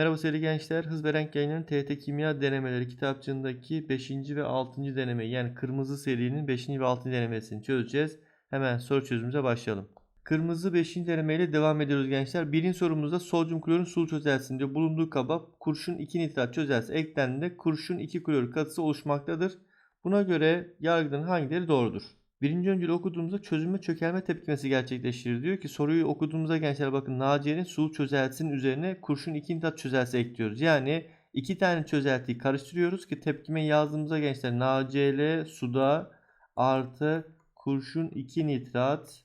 Merhaba sevgili gençler. Hız ve Renk Yayınları'nın TYT Kimya Denemeleri kitapçığındaki 5. ve 6. deneme yani kırmızı serinin 5. ve 6. denemesini çözeceğiz. Hemen soru çözümümüze başlayalım. Kırmızı 5. denemeyle devam ediyoruz gençler. Birinci sorumuzda sodyum klorun sulu çözeltisinde bulunduğu kaba kurşun 2 nitrat çözeltisi eklendiğinde kurşun 2 klor katısı oluşmaktadır. Buna göre yargıların hangileri doğrudur? Birinci öncülü okuduğumuzda çözünme çökelme tepkimesi gerçekleştirir. Diyor ki soruyu okuduğumuzda gençler bakın Naciye'nin sulu çözeltisinin üzerine kurşun 2 nitrat çözeltisi ekliyoruz. Yani iki tane çözeltiyi karıştırıyoruz ki tepkime yazdığımızda gençler NaCl suda artı kurşun 2 nitrat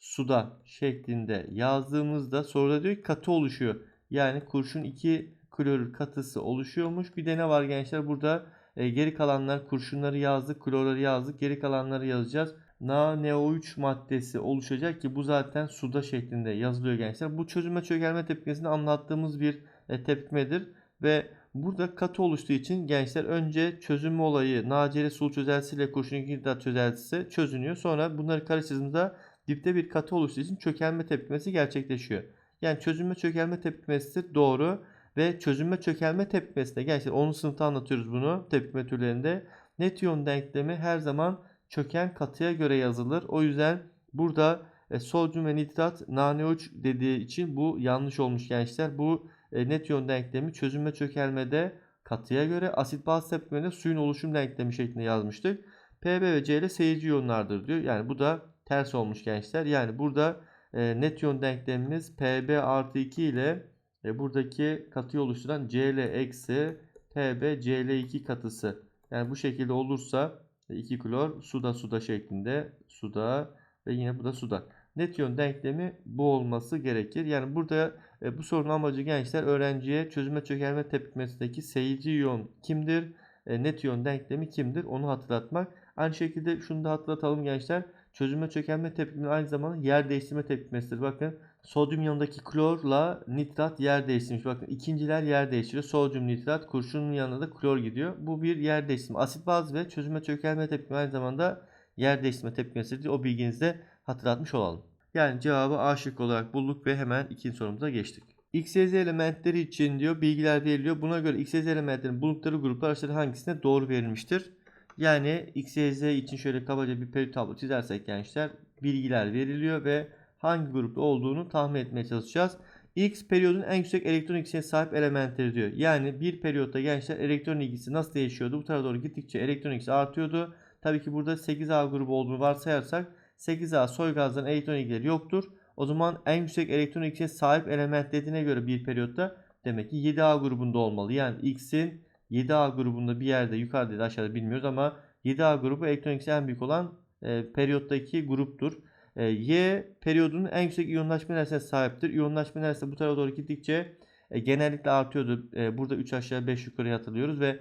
suda şeklinde yazdığımızda soruda diyor ki katı oluşuyor. Yani kurşun 2 klorür katısı oluşuyormuş. Bir de ne var gençler burada e, geri kalanlar kurşunları yazdık, klorları yazdık. Geri kalanları yazacağız. NaNO3 maddesi oluşacak ki bu zaten suda şeklinde yazılıyor gençler. Bu çözülme çökelme tepkimesini anlattığımız bir e, tepkimedir ve burada katı oluştuğu için gençler önce çözünme olayı NaCl sulu çözeltisi ile kurşun 2 nitrat çözeltisi çözünüyor. Sonra bunları karıştırdığımızda dipte bir katı oluştuğu için çökelme tepkimesi gerçekleşiyor. Yani çözünme çökelme tepkimesidir doğru ve çözünme çökelme tepkimesinde gençler 10. sınıfta anlatıyoruz bunu tepkime türlerinde. Net iyon denklemi her zaman çöken katıya göre yazılır. O yüzden burada e, sodyum ve nitrat NaNO3 dediği için bu yanlış olmuş gençler. Bu e, net iyon denklemi çözünme çökelmede katıya göre asit baz tepkimede suyun oluşum denklemi şeklinde yazmıştık. Pb ve Cl seyirci iyonlardır diyor. Yani bu da ters olmuş gençler. Yani burada e, net iyon denklemimiz Pb artı 2 ile e, buradaki katıyı oluşturan Cl eksi Pb Cl2 katısı. Yani bu şekilde olursa 2 klor suda suda şeklinde suda ve yine bu da suda. Net iyon denklemi bu olması gerekir. Yani burada e, bu sorunun amacı gençler öğrenciye çözüme çökelme tepkimesindeki seyirci iyon kimdir? E, net iyon denklemi kimdir? Onu hatırlatmak. Aynı şekilde şunu da hatırlatalım gençler. Çözüme çökelme tepkimesi aynı zamanda yer değiştirme tepkimesidir. Bakın sodyum yanındaki klorla nitrat yer değiştirmiş. Bakın ikinciler yer değiştiriyor. Sodyum nitrat kurşunun yanında da klor gidiyor. Bu bir yer değiştirme. Asit baz ve çözüme çökelme tepkimesi aynı zamanda yer değiştirme tepkimesidir. O bilginizi hatırlatmış olalım. Yani cevabı A olarak bulduk ve hemen ikinci sorumuza geçtik. X, Y, Z elementleri için diyor bilgiler veriliyor. Buna göre X, Y, Z elementlerinin bulundukları gruplar aşağıda hangisine doğru verilmiştir? Yani X, Y, Z için şöyle kabaca bir periyot tablo çizersek gençler bilgiler veriliyor ve hangi grupta olduğunu tahmin etmeye çalışacağız. X periyodun en yüksek elektron ilgisine sahip elementleri diyor. Yani bir periyotta gençler elektron ilgisi nasıl değişiyordu? Bu tarafa doğru gittikçe elektron ilgisi artıyordu. Tabii ki burada 8A grubu olduğunu varsayarsak 8A soy gazların elektron ilgileri yoktur. O zaman en yüksek elektron ilgisine sahip element dediğine göre bir periyotta demek ki 7A grubunda olmalı. Yani X'in 7A grubunda bir yerde yukarıda ya da aşağıda bilmiyoruz ama 7A grubu elektron ilgisi en büyük olan e, periyottaki gruptur. E, y periyodunun en yüksek iyonlaşma enerjisine sahiptir. İyonlaşma enerjisi bu tarafa doğru gittikçe e, genellikle artıyordu. E, burada 3 aşağı 5 yukarı hatırlıyoruz ve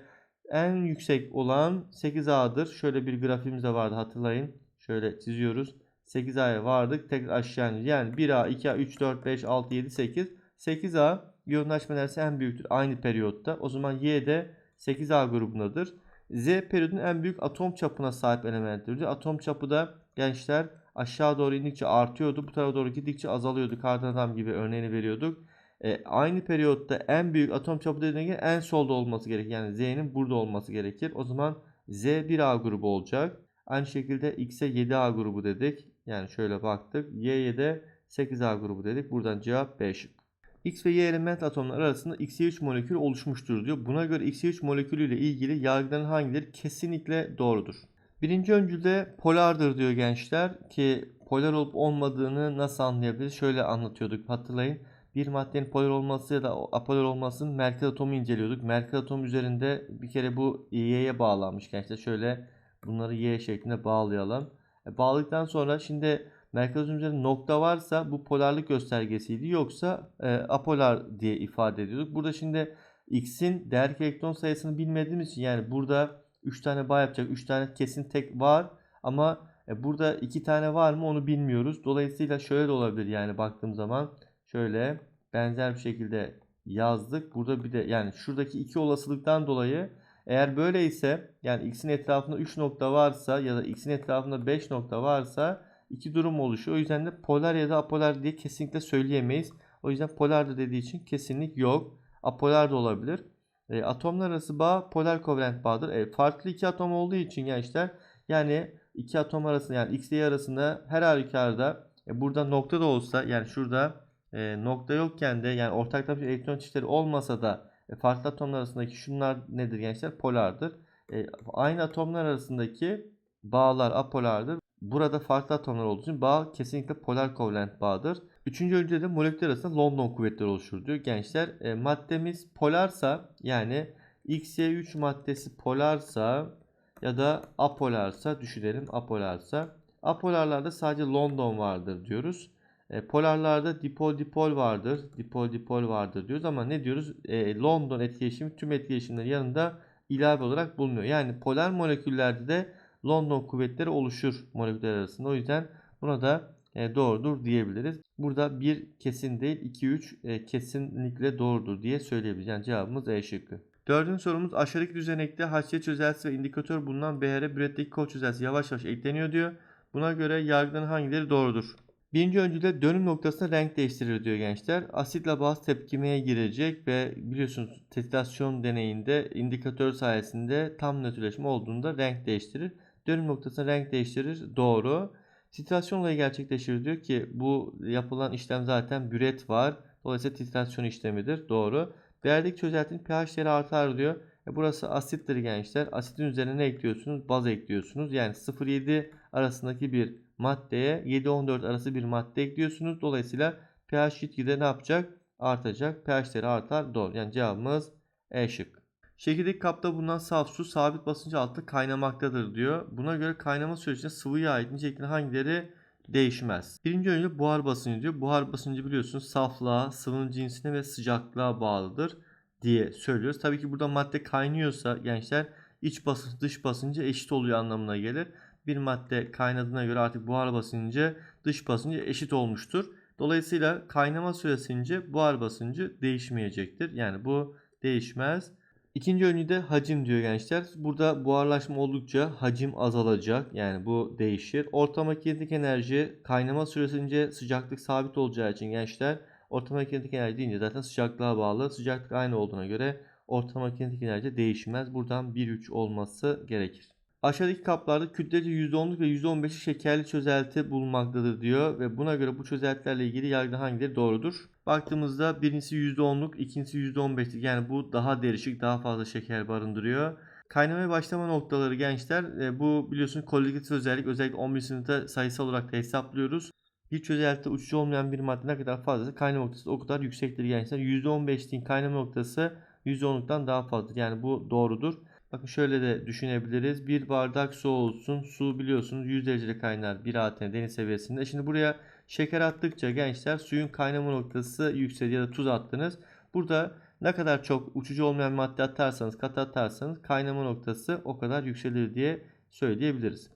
en yüksek olan 8A'dır. Şöyle bir grafiğimiz de vardı hatırlayın. Şöyle çiziyoruz. 8A'ya vardık. Tekrar aşağı Yani 1A, 2A, 3, 4, 5, 6, 7, 8. 8A iyonlaşma enerjisi en büyüktür aynı periyotta. O zaman Y de 8A grubundadır. Z periyodun en büyük atom çapına sahip elementtir. Atom çapı da gençler aşağı doğru indikçe artıyordu. Bu tarafa doğru gittikçe azalıyordu. Kardan adam gibi örneğini veriyorduk. E, aynı periyotta en büyük atom çapı dediğine en solda olması gerekir. Yani Z'nin burada olması gerekir. O zaman Z 1A grubu olacak. Aynı şekilde X'e 7A grubu dedik. Yani şöyle baktık. Y'ye de 8A grubu dedik. Buradan cevap B şık. X ve Y element atomlar arasında XY3 molekül oluşmuştur diyor. Buna göre XY3 molekülü ile ilgili yargıların hangileri kesinlikle doğrudur? Birinci öncülde polardır diyor gençler ki polar olup olmadığını nasıl anlayabiliriz? Şöyle anlatıyorduk hatırlayın. Bir maddenin polar olması ya da apolar olmasının merkez atomu inceliyorduk. Merkez atom üzerinde bir kere bu Y'ye bağlanmış gençler. Şöyle bunları Y şeklinde bağlayalım. E, bağladıktan sonra şimdi merkez atom üzerinde nokta varsa bu polarlık göstergesiydi. Yoksa e, apolar diye ifade ediyorduk. Burada şimdi X'in değer elektron sayısını bilmediğimiz için yani burada 3 tane bağ yapacak. 3 tane kesin tek var. Ama e, burada 2 tane var mı onu bilmiyoruz. Dolayısıyla şöyle de olabilir yani baktığım zaman şöyle benzer bir şekilde yazdık. Burada bir de yani şuradaki iki olasılıktan dolayı eğer böyle ise yani x'in etrafında 3 nokta varsa ya da x'in etrafında 5 nokta varsa iki durum oluşuyor. O yüzden de polar ya da apolar diye kesinlikle söyleyemeyiz. O yüzden polardır dediği için kesinlik yok. apolar da olabilir. E, atomlar arası bağ polar kovalent bağdır. E, farklı iki atom olduğu için gençler yani iki atom arasında yani X Y arasında her halükarda e, burada nokta da olsa yani şurada e, nokta yokken de yani ortak tabii elektron çeşitleri olmasa da e, farklı atomlar arasındaki şunlar nedir gençler? Polardır. E, aynı atomlar arasındaki bağlar apolardır. Burada farklı atomlar olduğu için bağ kesinlikle polar kovalent bağdır. Üçüncü öncede de moleküller arasında London kuvvetleri oluşur diyor. Gençler e, maddemiz polarsa yani XY3 maddesi polarsa ya da apolarsa düşünelim apolarsa. Apolarlarda sadece London vardır diyoruz. E, polarlarda dipol dipol vardır. Dipol dipol vardır diyoruz ama ne diyoruz? E, London etkileşimi tüm etkileşimlerin yanında ilave olarak bulunuyor. Yani polar moleküllerde de London kuvvetleri oluşur moleküller arasında. O yüzden buna da doğrudur diyebiliriz. Burada bir kesin değil 2 3 e, kesinlikle doğrudur diye söyleyebiliriz. Yani cevabımız E şıkkı. Dördüncü sorumuz aşağıdaki düzenekte HC çözeltisi ve indikatör bulunan BR büretteki kol çözeltisi yavaş yavaş ekleniyor diyor. Buna göre yargıların hangileri doğrudur? Birinci öncüde dönüm noktasında renk değiştirir diyor gençler. Asitle baz tepkimeye girecek ve biliyorsunuz titrasyon deneyinde indikatör sayesinde tam nötrleşme olduğunda renk değiştirir. Dönüm noktasında renk değiştirir. Doğru. Titrasyon gerçekleşir diyor ki bu yapılan işlem zaten büret var. Dolayısıyla titrasyon işlemidir. Doğru. Verdik çözeltinin pH değeri artar diyor. E burası asittir gençler. Asitin üzerine ne ekliyorsunuz? Baz ekliyorsunuz. Yani 0,7 arasındaki bir maddeye 7-14 arası bir madde ekliyorsunuz. Dolayısıyla pH gitgide ne yapacak? Artacak. pH değeri artar. Doğru. Yani cevabımız E şık. Şekildeki kapta bulunan saf su sabit basınç altında kaynamaktadır diyor. Buna göre kaynama sürecinde sıvıya ait niceliklerin hangileri değişmez. Birinci önce buhar basıncı diyor. Buhar basıncı biliyorsunuz saflığa, sıvının cinsine ve sıcaklığa bağlıdır diye söylüyoruz. Tabii ki burada madde kaynıyorsa gençler iç basınç dış basıncı eşit oluyor anlamına gelir. Bir madde kaynadığına göre artık buhar basıncı dış basıncı eşit olmuştur. Dolayısıyla kaynama süresince buhar basıncı değişmeyecektir. Yani bu değişmez. İkinci öncüde hacim diyor gençler. Burada buharlaşma oldukça hacim azalacak. Yani bu değişir. Ortalama kinetik enerji kaynama süresince sıcaklık sabit olacağı için gençler ortalama kinetik enerji deyince zaten sıcaklığa bağlı. Sıcaklık aynı olduğuna göre ortalama kinetik enerji değişmez. Buradan 1-3 olması gerekir. Aşağıdaki kaplarda kütlece %10'luk ve %15'lik şekerli çözelti bulunmaktadır diyor ve buna göre bu çözeltilerle ilgili yargı hangileri doğrudur? Baktığımızda birincisi %10'luk, ikincisi %15'lik yani bu daha derişik, daha fazla şeker barındırıyor. Kaynamaya başlama noktaları gençler e, bu biliyorsunuz koligatif özellik özellikle 11 sınıfta sayısal olarak da hesaplıyoruz. Bir çözeltide uçucu olmayan bir madde ne kadar fazlası kaynama noktası o kadar yüksektir gençler. %15'liğin kaynama noktası %10'luktan daha fazladır. Yani bu doğrudur. Bakın şöyle de düşünebiliriz. Bir bardak su olsun. Su biliyorsunuz 100 derecede kaynar bir atm deniz seviyesinde. Şimdi buraya şeker attıkça gençler suyun kaynama noktası yükseldi ya da tuz attınız. Burada ne kadar çok uçucu olmayan madde atarsanız, kat atarsanız kaynama noktası o kadar yükselir diye söyleyebiliriz.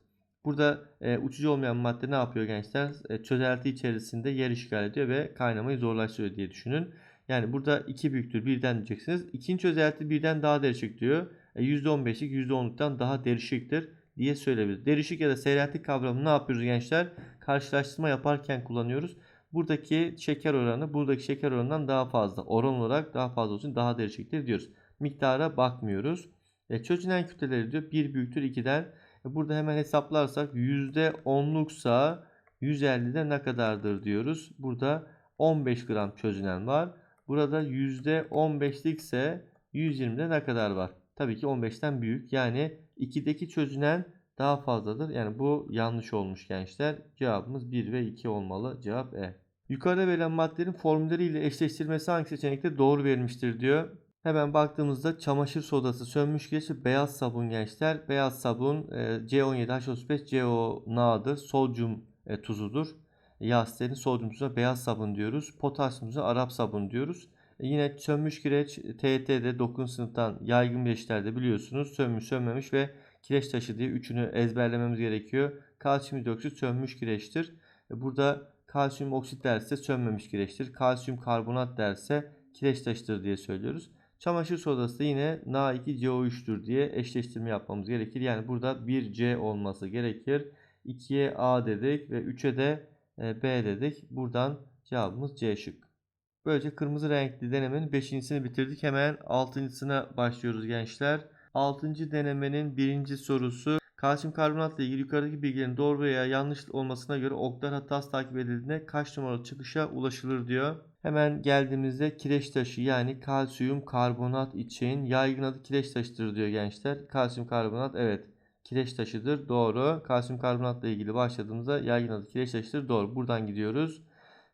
Burada e, uçucu olmayan madde ne yapıyor gençler? E, çözelti içerisinde yer işgal ediyor ve kaynamayı zorlaştırıyor diye düşünün. Yani burada 2 büyüktür birden diyeceksiniz. İkinci çözelti birden daha derişik diyor. E, %15'lik %10'luktan daha derişiktir diye söyleyebiliriz. Derişik ya da seyreltik kavramını ne yapıyoruz gençler? Karşılaştırma yaparken kullanıyoruz. Buradaki şeker oranı buradaki şeker oranından daha fazla. Oran olarak daha fazla olsun daha derişiktir diyoruz. Miktara bakmıyoruz. E, çözünen kütleleri diyor 1 büyüktür 2'den. E, burada hemen hesaplarsak %10'luksa 150'de ne kadardır diyoruz. Burada 15 gram çözünen var. Burada %15'likse 120'de ne kadar var? Tabii ki 15'ten büyük. Yani 2'deki çözünen daha fazladır. Yani bu yanlış olmuş gençler. Cevabımız 1 ve 2 olmalı. Cevap E. Yukarıda verilen maddelerin formülleriyle eşleştirmesi hangi seçenekte doğru verilmiştir diyor. Hemen baktığımızda çamaşır sodası, sönmüş ve beyaz sabun gençler. Beyaz sabun C17H35 CONA'dır. Sodyum e, tuzudur. Yağ asitlerin sodyum tuzu beyaz sabun diyoruz. Potasyum tuzu Arap sabun diyoruz. E, yine sönmüş kireç TET'de 9. sınıftan yaygın bileşiklerde biliyorsunuz. Sönmüş, sönmemiş ve kireç taşı diye üçünü ezberlememiz gerekiyor. Kalsiyum hidroksit sönmüş kireçtir. E, burada kalsiyum oksit derse sönmemiş kireçtir. Kalsiyum karbonat derse kireç taşıdır diye söylüyoruz. Çamaşır sodası da yine Na2CO3'tür diye eşleştirme yapmamız gerekir. Yani burada 1C olması gerekir. 2'ye A dedik ve 3'e de B dedik. Buradan cevabımız C şık. Böylece kırmızı renkli denemenin 5.sini bitirdik. Hemen 6.sına başlıyoruz gençler. 6. denemenin birinci sorusu. Kalsiyum karbonatla ilgili yukarıdaki bilgilerin doğru veya yanlış olmasına göre oklar hatası takip edildiğinde kaç numaralı çıkışa ulaşılır diyor. Hemen geldiğimizde kireç taşı yani kalsiyum karbonat için yaygın adı kireç taşıdır diyor gençler. Kalsiyum karbonat evet kireç taşıdır doğru. Kalsiyum karbonatla ilgili başladığımızda yaygın adı kireç taşıdır doğru. Buradan gidiyoruz.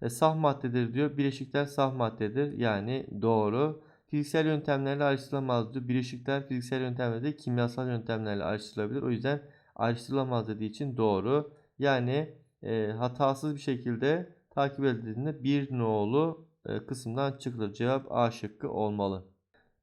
E, saf maddedir diyor. Bileşikler saf maddedir yani doğru. Fiziksel yöntemlerle ayrıştırılamaz diyor. Bileşikler fiziksel yöntemlerle değil, kimyasal yöntemlerle ayrıştırılabilir. O yüzden ayrıştırılamaz dediği için doğru. Yani e, hatasız bir şekilde takip edildiğinde bir nolu e, kısımdan çıkılır. Cevap A şıkkı olmalı.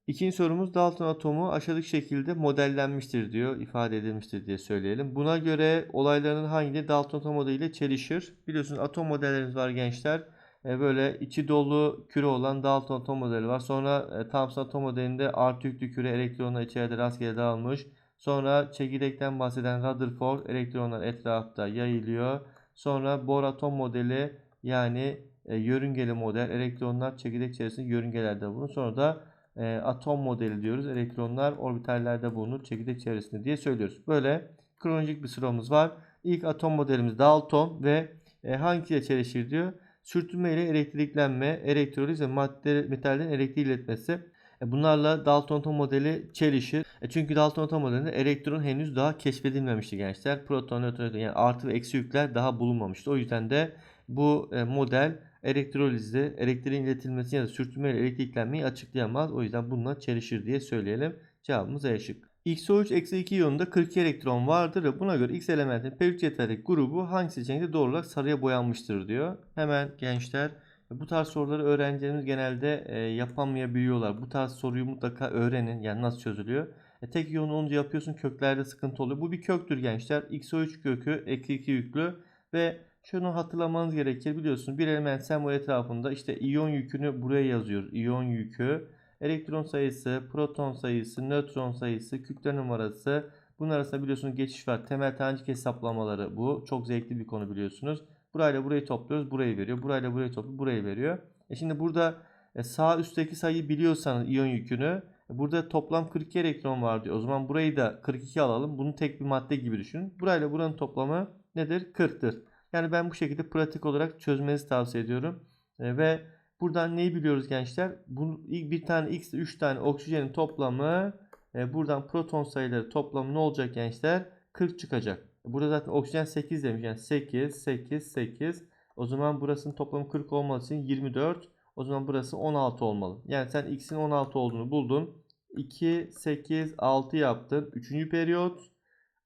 İkinci sorumuz Dalton atomu aşağıdaki şekilde modellenmiştir diyor, ifade edilmiştir diye söyleyelim. Buna göre olayların hangileri Dalton atom modeliyle çelişir? Biliyorsunuz atom modellerimiz var gençler. E, böyle içi dolu küre olan Dalton atom modeli var. Sonra e, Thomson atom modelinde artı yüklü küre elektronlar içeride rastgele dağılmış. Sonra çekirdekten bahseden Rutherford elektronlar etrafta yayılıyor. Sonra Bohr atom modeli yani e, yörüngeli model elektronlar çekirdek içerisinde yörüngelerde bulunur. Sonra da e, atom modeli diyoruz. Elektronlar orbitallerde bulunur çekirdek çevresinde diye söylüyoruz. Böyle kronolojik bir sıramız var. İlk atom modelimiz Dalton ve e, hangisiyle çelişir diyor. Sürtünme ile elektriklenme, elektroliz ve madde metallerin elektriği iletmesi. E, bunlarla Dalton atom modeli çelişir. E, çünkü Dalton atom modelinde elektron henüz daha keşfedilmemişti gençler. Proton, nötron yani artı ve eksi yükler daha bulunmamıştı. O yüzden de bu e, model elektrolizde elektriğin iletilmesi ya da sürtünme ile elektriklenmeyi açıklayamaz. O yüzden bununla çelişir diye söyleyelim. Cevabımız E şık. XO3 eksi 2 iyonunda 42 elektron vardır ve buna göre X elementin periyodik yeterlik grubu hangi seçenekte doğru olarak sarıya boyanmıştır diyor. Hemen gençler bu tarz soruları öğrencilerimiz genelde e, yapamayabiliyorlar. Bu tarz soruyu mutlaka öğrenin. Yani nasıl çözülüyor. E, tek iyon olunca yapıyorsun köklerde sıkıntı oluyor. Bu bir köktür gençler. XO3 kökü eksi 2 yüklü ve şunu hatırlamanız gerekir. Biliyorsunuz bir element sembol etrafında işte iyon yükünü buraya yazıyoruz. İyon yükü, elektron sayısı, proton sayısı, nötron sayısı, kütle numarası. Bunun arasında biliyorsunuz geçiş var. Temel tanecik hesaplamaları bu. Çok zevkli bir konu biliyorsunuz. Burayla burayı topluyoruz. Burayı veriyor. Burayla burayı topluyoruz. Burayı veriyor. E şimdi burada e, sağ üstteki sayıyı biliyorsanız iyon yükünü e, Burada toplam 42 elektron var diyor. O zaman burayı da 42 alalım. Bunu tek bir madde gibi düşünün. Burayla buranın toplamı nedir? 40'tır. Yani ben bu şekilde pratik olarak çözmenizi tavsiye ediyorum. E, ve buradan neyi biliyoruz gençler? Bu bir tane x 3 tane oksijenin toplamı e, buradan proton sayıları toplamı ne olacak gençler? 40 çıkacak. Burada zaten oksijen 8 demiş. Yani 8, 8, 8. O zaman burasının toplamı 40 olması için 24. O zaman burası 16 olmalı. Yani sen x'in 16 olduğunu buldun. 2, 8, 6 yaptın. 3. periyot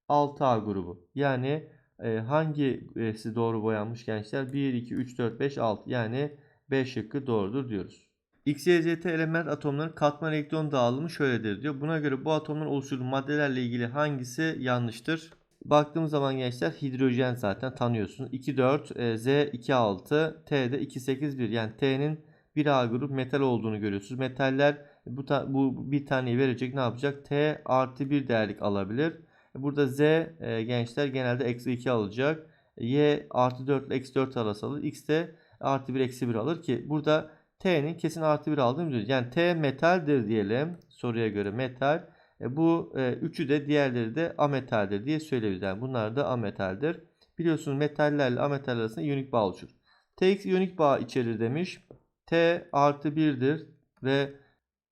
6A grubu. Yani e, hangisi doğru boyanmış gençler? 1, 2, 3, 4, 5, 6. Yani B şıkkı doğrudur diyoruz. X, Y, Z, T element atomların katman elektron dağılımı şöyledir diyor. Buna göre bu atomların oluşturduğu maddelerle ilgili hangisi yanlıştır? Baktığımız zaman gençler hidrojen zaten tanıyorsunuz. 2, 4, e, Z 2, 6, T'de 2, 8, 1. Yani T'nin 1A grup metal olduğunu görüyorsunuz. Metaller bu, ta, bu bir taneyi verecek ne yapacak? T artı 1 değerlik alabilir. Burada Z e, gençler genelde eksi 2 alacak. Y artı 4 ile eksi 4 arası alır. X de artı 1 eksi 1 alır ki burada T'nin kesin artı 1 aldığını biliyoruz. Yani T metaldir diyelim. Soruya göre metal. E, bu e, üçü de diğerleri de ametaldir diye söyleyebiliriz. Yani bunlar da ametaldir. Biliyorsunuz metallerle ametaller arasında iyonik bağ oluşur. Tx iyonik bağ içerir demiş. T artı 1'dir ve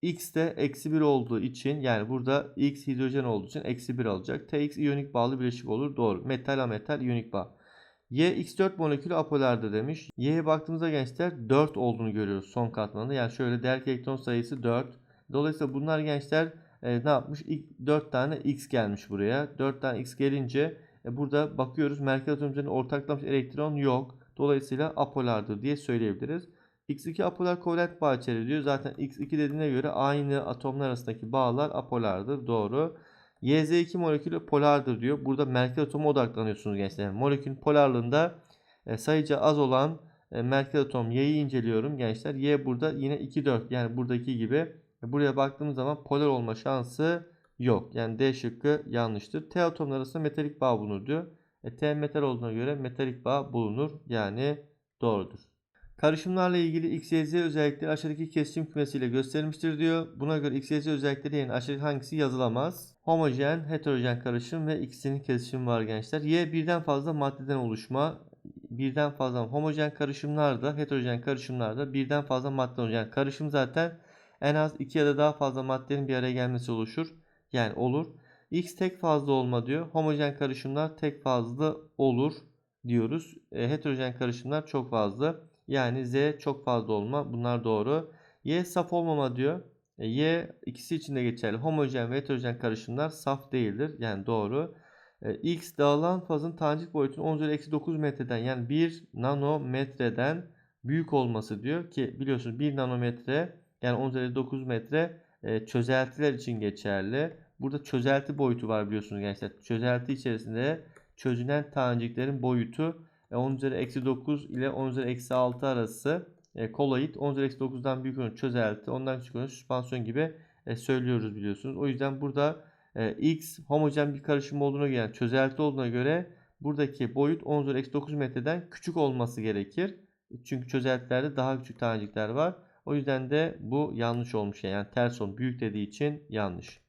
X de eksi 1 olduğu için yani burada X hidrojen olduğu için eksi 1 alacak. TX iyonik bağlı bileşik olur. Doğru. Metal ametal iyonik bağ. Y X4 molekülü apolardır demiş. Y'ye baktığımızda gençler 4 olduğunu görüyoruz son katmanında. Yani şöyle değerli elektron sayısı 4. Dolayısıyla bunlar gençler e, ne yapmış? İlk 4 tane X gelmiş buraya. 4 tane X gelince e, burada bakıyoruz merkez atom üzerinde ortaklanmış elektron yok. Dolayısıyla apolardır diye söyleyebiliriz. X2 apolar kovalent bağ içerir diyor. Zaten X2 dediğine göre aynı atomlar arasındaki bağlar apolardır. Doğru. YZ2 molekülü polardır diyor. Burada merkez atoma odaklanıyorsunuz gençler. Yani molekülün polarlığında e, sayıca az olan e, merkez atom Y'yi inceliyorum gençler. Y burada yine 2 4 yani buradaki gibi. E, buraya baktığımız zaman polar olma şansı yok. Yani D şıkkı yanlıştır. T atomlar arasında metalik bağ bulunur diyor. E, T metal olduğuna göre metalik bağ bulunur. Yani doğrudur. Karışımlarla ilgili X, Y, Z özellikleri aşağıdaki kesişim kümesiyle gösterilmiştir diyor. Buna göre X, Y, Z özellikleri yerine aşağıdaki hangisi yazılamaz? Homojen, heterojen karışım ve ikisinin kesişimi var gençler. Y birden fazla maddeden oluşma. Birden fazla homojen karışımlarda, heterojen karışımlarda birden fazla madde oluşur. Yani karışım zaten en az iki ya da daha fazla maddenin bir araya gelmesi oluşur. Yani olur. X tek fazla olma diyor. Homojen karışımlar tek fazla olur diyoruz. E, heterojen karışımlar çok fazla. Yani Z çok fazla olma. Bunlar doğru. Y saf olmama diyor. E, y ikisi için de geçerli. Homojen ve heterojen karışımlar saf değildir. Yani doğru. E, X dağılan fazın tanecik boyutunun 10 üzeri eksi 9 metreden yani 1 nanometreden büyük olması diyor ki biliyorsunuz 1 nanometre yani 10 üzeri 9 metre e, çözeltiler için geçerli. Burada çözelti boyutu var biliyorsunuz gençler. Çözelti içerisinde çözünen taneciklerin boyutu 10 üzeri eksi 9 ile 10 üzeri eksi 6 arası e, koloid 10 üzeri eksi 9'dan büyük olan çözelti ondan küçük olan süspansiyon gibi e, söylüyoruz biliyorsunuz. O yüzden burada e, X homojen bir karışım olduğuna göre yani çözelti olduğuna göre buradaki boyut 10 üzeri eksi 9 metreden küçük olması gerekir. Çünkü çözeltilerde daha küçük tanecikler var. O yüzden de bu yanlış olmuş yani ters olmuş. Büyük dediği için yanlış.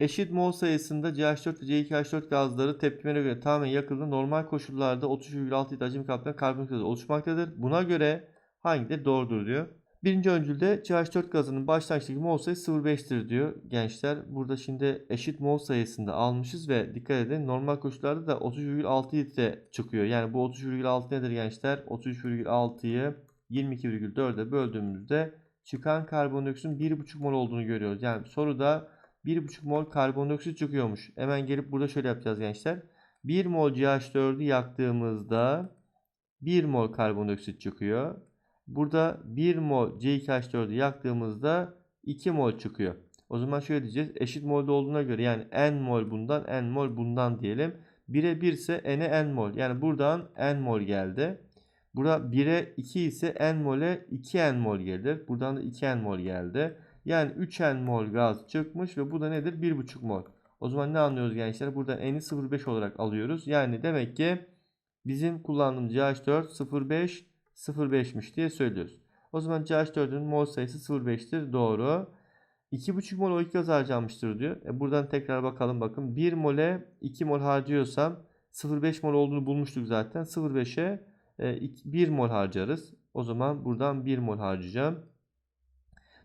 Eşit mol sayısında CH4 ve C2H4 gazları tepkimene göre tamamen yakıldığında normal koşullarda 30,6 litre hacim kaplayan gazı oluşmaktadır. Buna göre hangileri doğrudur diyor. Birinci öncülde CH4 gazının başlangıçtaki mol sayısı 0,5'tir diyor gençler. Burada şimdi eşit mol sayısında almışız ve dikkat edin normal koşullarda da 30,6 litre çıkıyor. Yani bu 30,6 nedir gençler? 33,6'yı 22,4'e böldüğümüzde çıkan karbondioksitin 1,5 mol olduğunu görüyoruz. Yani soruda 1,5 mol karbondioksit çıkıyormuş. Hemen gelip burada şöyle yapacağız gençler. 1 mol CH4'ü yaktığımızda 1 mol karbondioksit çıkıyor. Burada 1 mol C2H4'ü yaktığımızda 2 mol çıkıyor. O zaman şöyle diyeceğiz. Eşit molde olduğuna göre yani n mol bundan n mol bundan diyelim. 1'e 1 ise n'e n mol. Yani buradan n mol geldi. Burada 1'e 2 ise n mole 2n mol gelir. Buradan da 2n mol geldi. Yani 3n mol gaz çıkmış ve bu da nedir? 1,5 mol. O zaman ne anlıyoruz gençler? Burada n'i 0,5 olarak alıyoruz. Yani demek ki bizim kullandığımız CH4 0,5 0,5'miş diye söylüyoruz. O zaman CH4'ün mol sayısı 0,5'tir. Doğru. 2,5 mol O2 gaz harcanmıştır diyor. E buradan tekrar bakalım bakın. 1 mole 2 mol harcıyorsam 0,5 mol olduğunu bulmuştuk zaten. 0,5'e 1 mol harcarız. O zaman buradan 1 mol harcayacağım.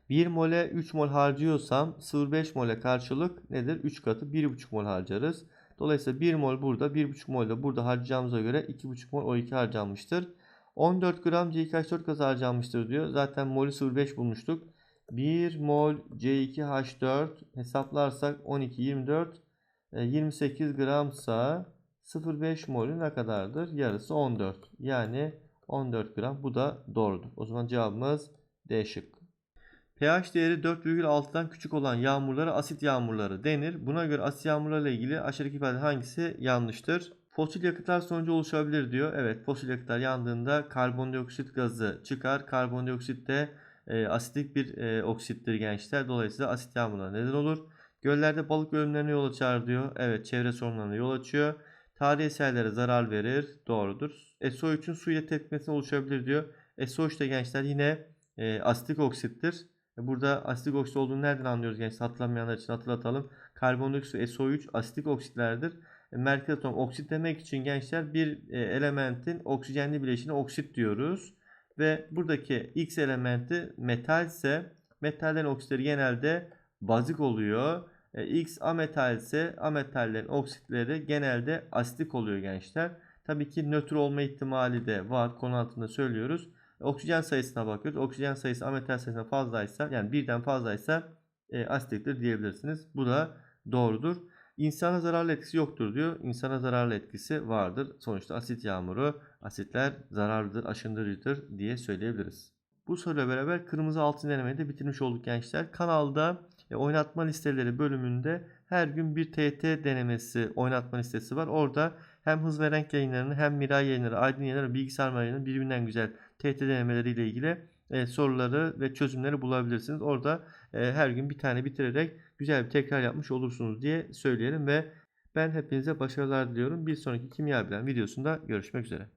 1 mole 3 mol harcıyorsam 0,5 mole karşılık nedir? 3 katı 1,5 mol harcarız. Dolayısıyla 1 mol burada 1,5 mol da burada harcayacağımıza göre 2,5 mol O2 harcanmıştır. 14 gram C2H4 gaz harcanmıştır diyor. Zaten molü 0,5 bulmuştuk. 1 mol C2H4 hesaplarsak 12, 24, 28 gramsa 0,5 molü ne kadardır? Yarısı 14. Yani 14 gram. Bu da doğrudur. O zaman cevabımız D şıkkı pH değeri 4,6'dan küçük olan yağmurlara asit yağmurları denir. Buna göre asit yağmurlarla ilgili aşağıdaki ifade hangisi yanlıştır? Fosil yakıtlar sonucu oluşabilir diyor. Evet fosil yakıtlar yandığında karbondioksit gazı çıkar. Karbondioksit de e, asitik bir e, oksittir gençler. Dolayısıyla asit yağmurları neden olur. Göllerde balık ölümlerine yol açar diyor. Evet çevre sorunlarına yol açıyor. Tarihi eserlere zarar verir. Doğrudur. SO3'ün su ile tepkimesine oluşabilir diyor. SO3 de gençler yine e, asitik oksittir. Burada asitik oksit olduğunu nereden anlıyoruz gençler? Hatırlamayanlar için hatırlatalım. Karbondioksit SO3 asitik oksitlerdir. E, merkez atom oksit demek için gençler bir e, elementin oksijenli bileşine oksit diyoruz. Ve buradaki X elementi metal ise metallerin oksitleri genelde bazik oluyor. E, X ametal ise ametallerin oksitleri genelde asitik oluyor gençler. Tabii ki nötr olma ihtimali de var. Konu altında söylüyoruz. Oksijen sayısına bakıyoruz. Oksijen sayısı ametal sayısına fazlaysa yani birden fazlaysa e, asitiktir diyebilirsiniz. Bu da doğrudur. İnsana zararlı etkisi yoktur diyor. İnsana zararlı etkisi vardır. Sonuçta asit yağmuru, asitler zararlıdır, aşındırıcıdır diye söyleyebiliriz. Bu soruyla beraber kırmızı altın denemeyi de bitirmiş olduk gençler. Kanalda e, oynatma listeleri bölümünde her gün bir TT denemesi oynatma listesi var. Orada hem hız ve renk yayınlarını hem Miray yayınları, Aydın yayınları, bilgisayar yayınları birbirinden güzel TET denemeleriyle ilgili e, soruları ve çözümleri bulabilirsiniz. Orada e, her gün bir tane bitirerek güzel bir tekrar yapmış olursunuz diye söyleyelim ve ben hepinize başarılar diliyorum. Bir sonraki kimya bilen videosunda görüşmek üzere.